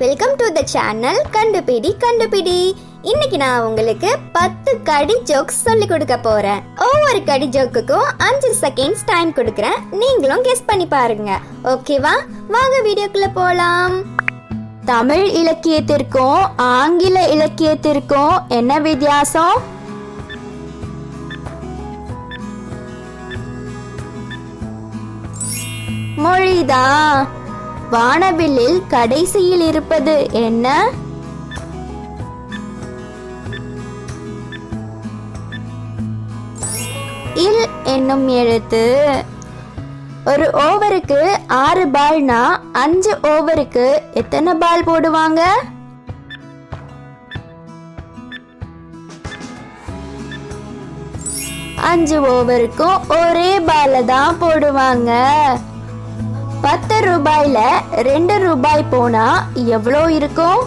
Welcome to the channel கண்டுபிடி கண்டுபிடி இன்னைக்கு நான் உங்களுக்கு பத்து கடி ஜோக்ஸ் சொல்லி கொடுக்க போறேன். ஒவ்வொரு கடி ஜோக்குக்கும் அஞ்சு செகண்ட்ஸ் டைம் கொடுக்குறேன். நீங்களும் கெஸ் பண்ணி பாருங்க. ஓகேவா வாங்க வீடியோக்குள்ள போலாம். தமிழ் இலக்கியத்திற்கும் ஆங்கில இலக்கியத்திற்கும் என்ன வித்தியாசம்? மொழிதான். வானவில்லில் கடைசியில் இருப்பது என்ன? இல் என்னும் எழுத்து. ஒரு ஓவருக்கு ஆறு பால்னா அஞ்சு ஓவருக்கு எத்தனை பால் போடுவாங்க? அஞ்சு ஓவருக்கும் ஒரே பால தான் போடுவாங்க. பத்து ரூபாயில ரெண்டு ரூபாய் போனா எவ்வளோ இருக்கும்?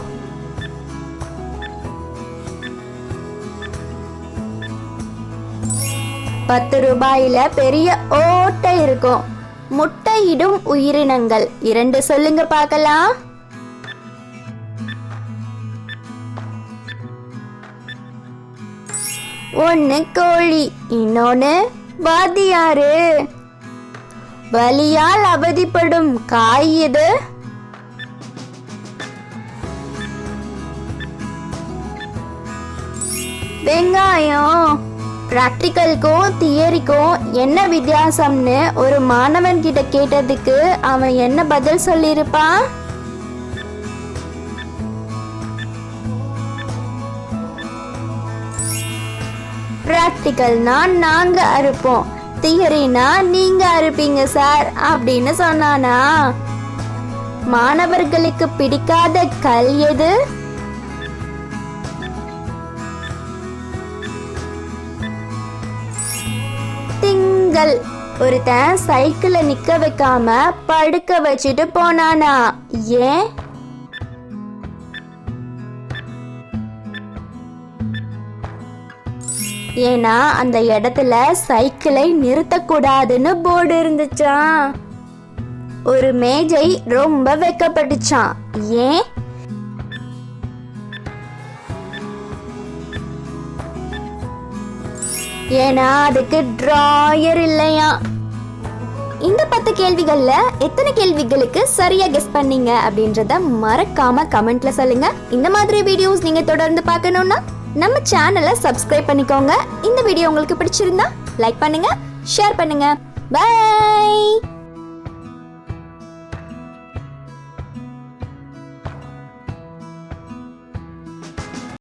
பத்து ரூபாயில பெரிய ஓட்டை இருக்கும். முட்டையிடும் உயிரினங்கள். இரண்டு சொல்லுங்க பார்க்கலாம். ஒன்று கோழி இன்னொன்று வாத்தியாரு. வலியால் அவதிப்படும் காய் எது? வெங்காயம். ப்ராக்டிக்கலுக்கும் தியரிக்கும் என்ன வித்தியாசம்னு ஒரு மாணவன் கிட்ட கேட்டதுக்கு அவன் என்ன பதில் சொல்லியிருப்பான்? ப்ராக்டிக்கல்னா நாங்க அறுப்போம். தியரினா நீங்க அறுப்பீங்க சார் அப்படின்னு சொன்னானா. மாணவர்களுக்கு பிடிக்காத கல் எது? திங்கள். ஒருத்தன் சைக்கிளை நிக்க வைக்காம படுக்க வச்சுட்டு போனானா. ஏன்? ஏன்னா அந்த இடத்துல சைக்கிளை நிறுத்தக்கூடாதுன்னு போர்டு இருந்துச்சான் ஒரு மேஜை ரொம்ப வெக்கப்பட்டுச்சான் ஏன்? ஏன்னா அதுக்கு டிராயர் இல்லையா இந்த பத்து கேள்விகள்ல எத்தனை கேள்விகளுக்கு சரியா கெஸ் பண்ணீங்க அப்படின்றத மறக்காம கமெண்ட்ல சொல்லுங்க. இந்த மாதிரி வீடியோஸ் நீங்க தொடர்ந்து பார்க்கணும்னா நம்ம சேனலை சப்ஸ்கிரைப் பண்ணிக்கோங்க. இந்த வீடியோ உங்களுக்கு பிடிச்சிருந்தா லைக் பண்ணுங்க ஷேர் பண்ணுங்க. பை